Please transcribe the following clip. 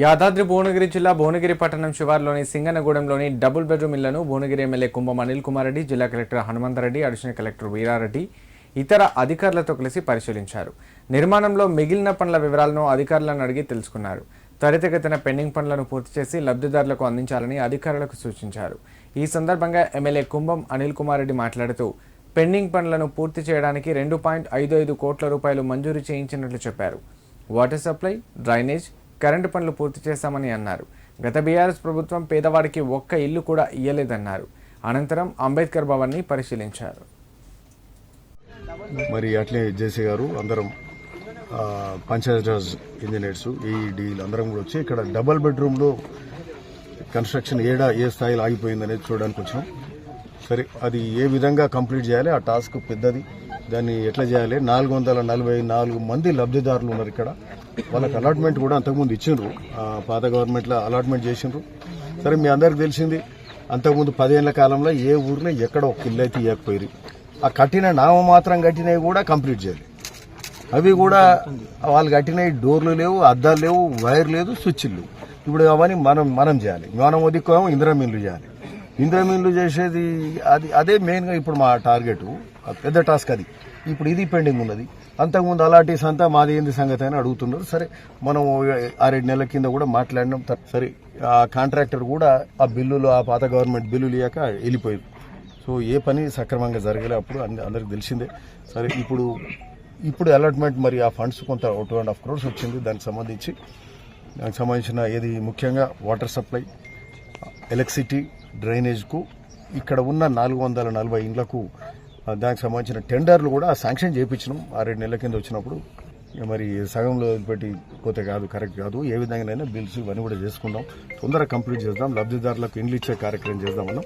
యాదాద్రి భువనగిరి జిల్లా భువనగిరి పట్టణం శివార్లోని సింగనగూడెంలోని double bedroom ఇళ్ళను భువనగిరి ఎమ్మెల్యే కుంభం అనిల్ కుమార్ రెడ్డి జిల్లా collector Hanumantha Reddy additional collector Veera Reddy ఇతర అధికారులతో కలిసి పరిశీలించారు. నిర్మాణంలో మిగిలిన పనుల వివరాలను అధికారులను అడిగి తెలుసుకున్నారు. త్వరితగతిన పెండింగ్ పనులను పూర్తి చేసి లబ్ధిదారులకు అందించాలని అధికారులకు సూచించారు. ఈ సందర్భంగా ఎమ్మెల్యే కుంభం అనిల్ కుమార్ రెడ్డి మాట్లాడుతూ పెండింగ్ పనులను పూర్తి చేయడానికి రెండు పాయింట్ ఐదు ఐదు కోట్ల రూపాయలు మంజూరు చేయించినట్లు చెప్పారు. వాటర్ సప్లై డ్రైనేజ్ కరెంటు పనులు పూర్తి చేశామని అన్నారు. గత బీఆర్ఎస్ ప్రభుత్వం పేదవాడికి ఒక్క ఇల్లు కూడా ఇయ్యలేదన్నారు. అనంతరం అంబేద్కర్ భవన్ని పరిశీలించారు. మరి అట్లే జేసీ గారు అందరం పంచాయతీరాజ్ ఇంజనీర్స్ ఈడీలు అందరం కూడా వచ్చి ఇక్కడ డబల్ బెడ్రూమ్లో కన్స్ట్రక్షన్ ఏడా ఏ స్థాయిలో ఆగిపోయింది అనేది చూడడానికి వచ్చాం సరే అది ఏ విధంగా కంప్లీట్ చేయాలి ఆ టాస్క్ పెద్దది. దాన్ని ఎట్లా చేయాలి? నాలుగు వందల నలభై నాలుగు మంది లబ్ధిదారులు ఉన్నారు ఇక్కడ. వాళ్ళకి అలాట్మెంట్ కూడా అంతకుముందు ఇచ్చిండ్రు. పాత గవర్నమెంట్లో అలాట్మెంట్ చేసిండ్రు. సరే మీ అందరికి తెలిసింది అంతకుముందు పదేళ్ళ కాలంలో ఏ ఊరిలో ఎక్కడ ఒక ఇల్లు అయితే ఇవ్వకపోయి ఆ కట్టిన నామమాత్రం కట్టినవి కూడా కంప్లీట్ చేయాలి. అవి కూడా వాళ్ళు కట్టినవి డోర్లు లేవు అద్దాలు లేవు వైర్ లేదు స్విచ్లు లేవు. ఇప్పుడు అవన్నీ మనం మనం చేయాలి. మనం ఒదిక్కోమో ఇంద్రమిల్లు చేయాలి. ఇంద్రమీన్లు చేసేది అది అదే మెయిన్గా ఇప్పుడు మా టార్గెట్ పెద్ద టాస్క్ అది. ఇప్పుడు ఇది పెండింగ్ ఉన్నది. అంతకుముందు అలాంటిస్ అంతా మాది ఏంది సంగతి అని అడుగుతున్నారు. సరే మనం ఆరేడు నెలల కింద కూడా మాట్లాడినాం. సరే ఆ కాంట్రాక్టర్ కూడా ఆ బిల్లులు ఆ పాత గవర్నమెంట్ బిల్లులు ఇయ్యాక వెళ్ళిపోయారు. సో ఏ పని సక్రమంగా జరగలే అప్పుడు అంద- అందరికి తెలిసిందే. సరే ఇప్పుడు ఇప్పుడు అలాట్మెంట్ మరి ఆ ఫండ్స్ కొంత టూ అండ్ హాఫ్ క్రోర్స్ వచ్చింది. దానికి సంబంధించి దానికి సంబంధించిన ఏది ముఖ్యంగా వాటర్ సప్లై ఎలక్ట్రిసిటీ డ్రైనేజ్కు ఇక్కడ ఉన్న నాలుగు వందల నలభై ఇండ్లకు దానికి సంబంధించిన టెండర్లు కూడా శాంక్షన్ చేయించినాం ఆరేడు నెలల కింద వచ్చినప్పుడు మరి సగంలో వదిలిపెట్టి పోతే కాదు కరెక్ట్ కాదు. ఏ విధంగానైనా బిల్స్ ఇవన్నీ కూడా చేసుకుందాం. తొందరగా కంప్లీట్ చేద్దాం. లబ్ధిదారులకు ఇండ్లు ఇచ్చే కార్యక్రమం చేద్దామన్నాం.